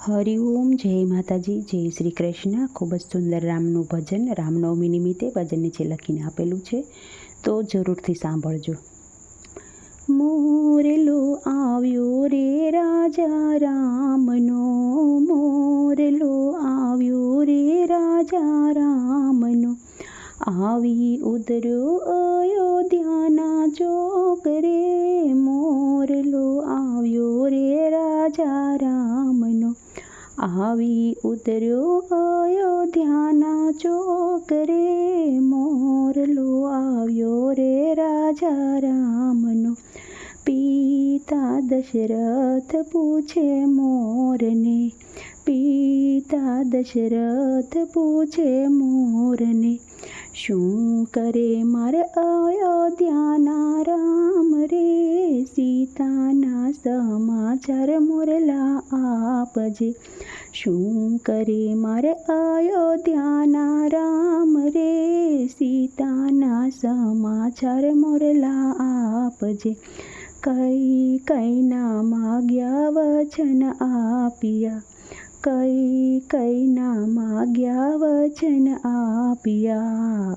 હરિઓમ જય માતાજી, જય શ્રી કૃષ્ણ. ખૂબ જ સુંદર રામનું ભજન, રામનવમી નિમિત્તે ભજન નીચે લખીને આપેલું છે. તો જરૂરથી સાંભળજો. મોરલો આવ્યો રે રાજા રામનો મોરલો આવ્યો રે રાજા રામનો. આવી ઉતર્યો અયોધ્યાના ચોક રે મોરલો આવ્યો રે રાજા રામનો આવી ઉતર્યો અયોધ્યાના ચોક રે મોરલો આવ્યો રે રાજા રામનો. પિતા દશરથ પૂછે મોરને. પિતા દશરથ પૂછે મોરને, શું કરે મારે અયોધ્યાના રામ રે? સીતાના સમાચાર મોરલા આપજે. શું કરે મારે અયોધ્યાના રામ રે? સીતાના સમાચાર મોરલા આપજે. કઈ કઈના માગ્યા વચન આપ્યા? કઈ કઈના માગ્યા વચન આપ્યા?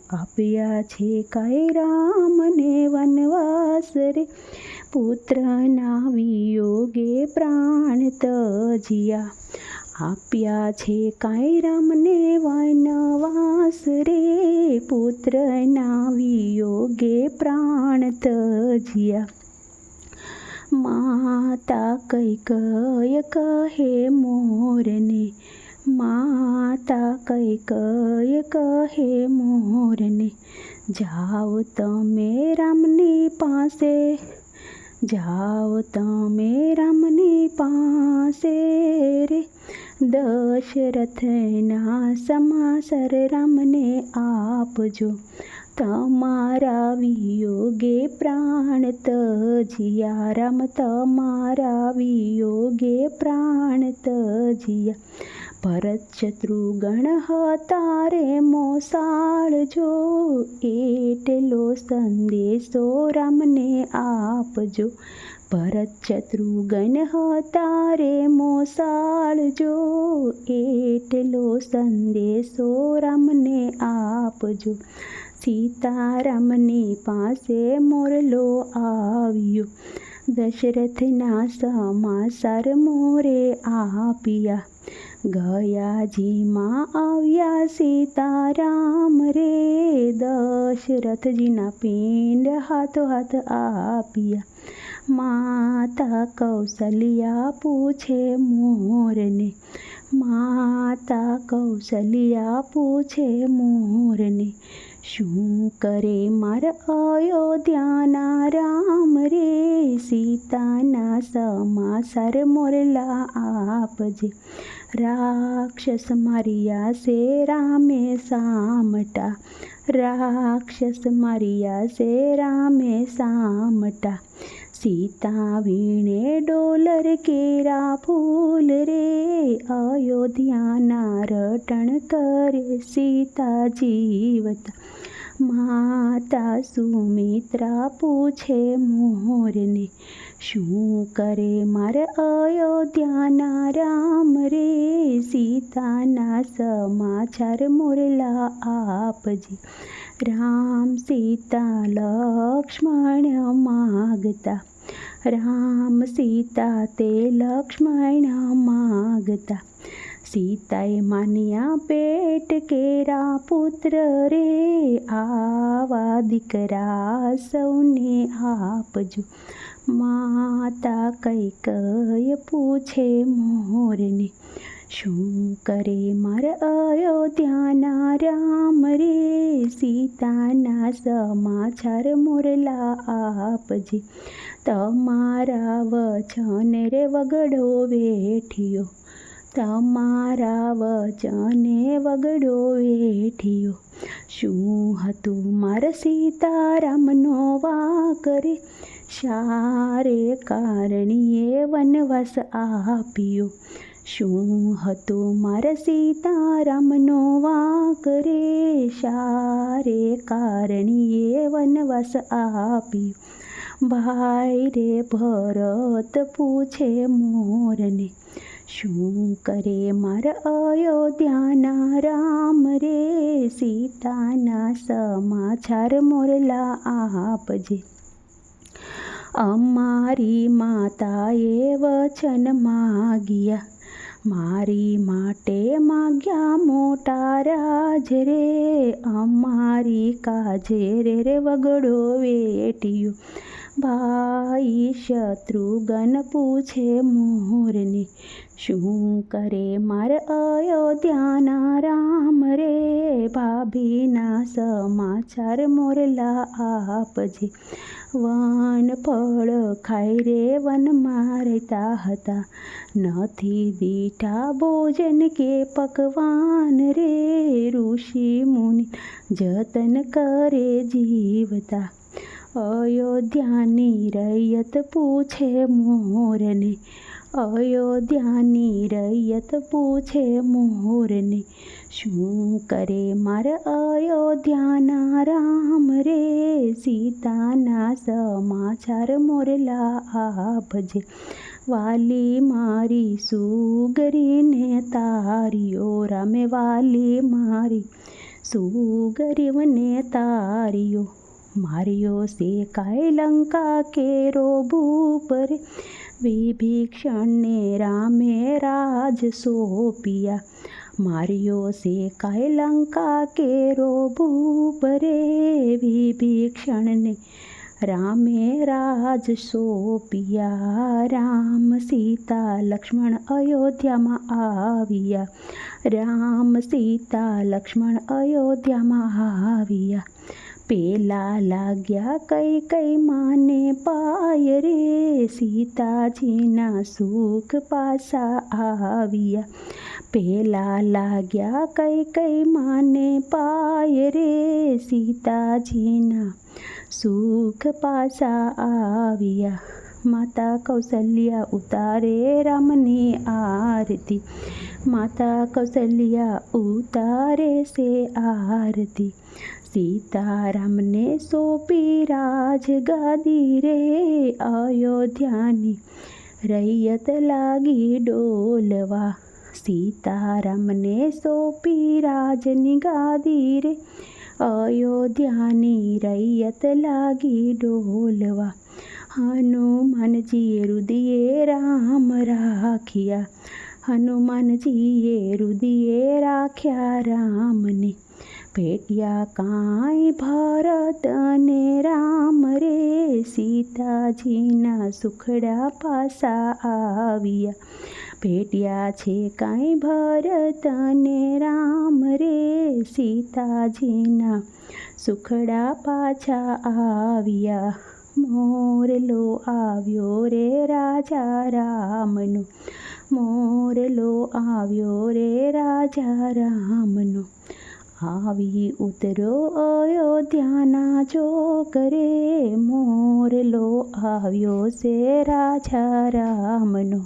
આપ્યા છે કઈ રામને વનવાસ રે? પુત્રના વિયોગે પ્રાણ તજિયા. આપ્યા છે કાંઈ રામને વનવાસ રે. પુત્રના વિયોગે પ્રાણ તજિયા માતા કઈ કય કહે મોરને. માતા કઈ કય કહે મોરને. જાઓ તમે રામની પાસે. જાઓ તમે રામની પાસે રે. દશરથના સમાસર રામને આપજો. તમારા વિયોગે પ્રાણ તજિયા. રામ, તમારા વિયોગે પ્રાણ તજિયા. ભરત શત્રુગણ હતા રે મોસાળ એટલો સંદેશો રામને આપજો. ભરત શત્રુઘ્ન હતા રે મોસાળજો એટલો સંદેશો રામને આપજો. સીતારામની પાસે મોરલો આવ્યો. દશરથના સમાચાર મોરે આપ્યા. ગયાજીમાં આવ્યા સીતારામ રે. દશરથજીના પિંડ હાથો હાથ આપ્યા. માતા કૌશલ્યા પૂછે મોરને, માતા કૌશલ્યા પૂછે મોરને, શું કરે માર અયોધ્યાના રામ રે? સીતાના સમાચાર મોરલા આપજે. રાક્ષસ મારિયા સે રામે સામટા, રાક્ષસ મારિયા સે રામે સામટા. સીતા વીણે ડોલર કેરા ફૂલ રે અયોધ્યાના રટણ કરે સીતા જીવતા માતા સુમિત્રા પૂછે મોરને શું કરે મારે અયોધ્યાના રામ રે સીતાના સમાચાર મોરલા આપજે રામ સીતા લક્ષ્મણ માગતા રામ સીતા તે લક્ષ્મણ માગતા. સીતાએ માન્યા, પેટ કેરા પુત્ર રે, આવા દીકરા સૌને આપજો. માતા કઈ કય પૂછે મોરને, શું કરે મારા અયોધ્યાના રામ રે? સીતાના સમાચાર મોરલા આપજે. તમારા વચન રે વગડો વેઠિયો. તમારા વચને વગડો વેઠિયો. શું હતું મારા સીતારામનો વાકરે શારે કારણીએ વનવાસ આપ્યો. શું હતું મારા સીતારામનો વાકરે શારે કારણીએ વનવાસ આપ્યો. ભાઈ રે ભરત પૂછે મોરને, શું કરે માર અયોધ્યાના રામ રે? સીતાના સમાચાર મોરલા આપજે. અમારી માતાએ વચન માગ્યા મારી માટે માગ્યા મોટા રાજ રે અમારી કાજે રે રે વગડો વેટિયો. ભાઈ શત્રુઘ્ન પૂછે મોરને, શું કરે માર અયોધ્યાના રામ રે? ભાભીના સમાચાર મોરલા આપજે. વન ફળ ખાઈ રે વનમાં રહેતા હતા. નથી દીઠા ભોજન કે પકવાન રે, ઋષિ મુનિ જતન કરે જીવતા. અયોધ્યાની રૈયત પૂછે મોરને, અયોધ્યાની રૈયત પૂછે મોરને શું કરે મારા અયોધ્યાના રામ રે? સીતાના સમાચાર મોરલા આપજે વાલી મારી સુગરીને તારીઓ, રામે વાલી મારી સુગરીવને તારીઓ. માર્યો સે કાય લંકા કેરો ભૂપરે વિભીક્ષણને રામે રાજ સોપિયા. માર્યો સે કાય લંકા કેરો ભૂપરે વિભીક્ષણને રામે રાજ સોપિયા, રામ સીતા લક્ષ્મણ અયોધ્યામાં આવ્યા. રામ સીતા લક્ષ્મણ અયોધ્યામાં આવ્યા. પેલા લાગ્યા કઈ કઈ માને પાય રે. સીતાજીના સુખ પાસા આવ્યા. પેલા લાગ્યા કઈ કઈ માને પાય રે સીતાજીના. સુખ પાસા આવ્યા. માતા કૌશલ્યા ઉતારે રામની આરતી. માતા કૌશલ્યા ઉતારે સે આરતી. સીતારામને સોંપી રાજ ગાદી રે અયોધ્યાની. રૈયત લાગી ડોલવા. સીતારામને સોંપી રાજની ગાદી રે અયોધ્યાની રૈયત લાગી ડોલવા હનુમાનજીએ રુદિયે રામ રાખ્યા હનુમાનજીએ રુદિયે રાખ્યા રામને ભેટ્યા કાંઈ ભરત અને રામ રે સીતાજીના સુખડા પાસા આવ્યા ભેટ્યા છે કાંઈ ભરત અને રામ રે સીતાજીના. સુખડા પાછા આવ્યા, મોરલો આવ્યો રે રાજા રામનો. મોરલો આવ્યો રે રાજા રામનો. આવી ઉતરો અયોધ્યાના ચોકરે મોરલો આવ્યો છે રાજા રામનો.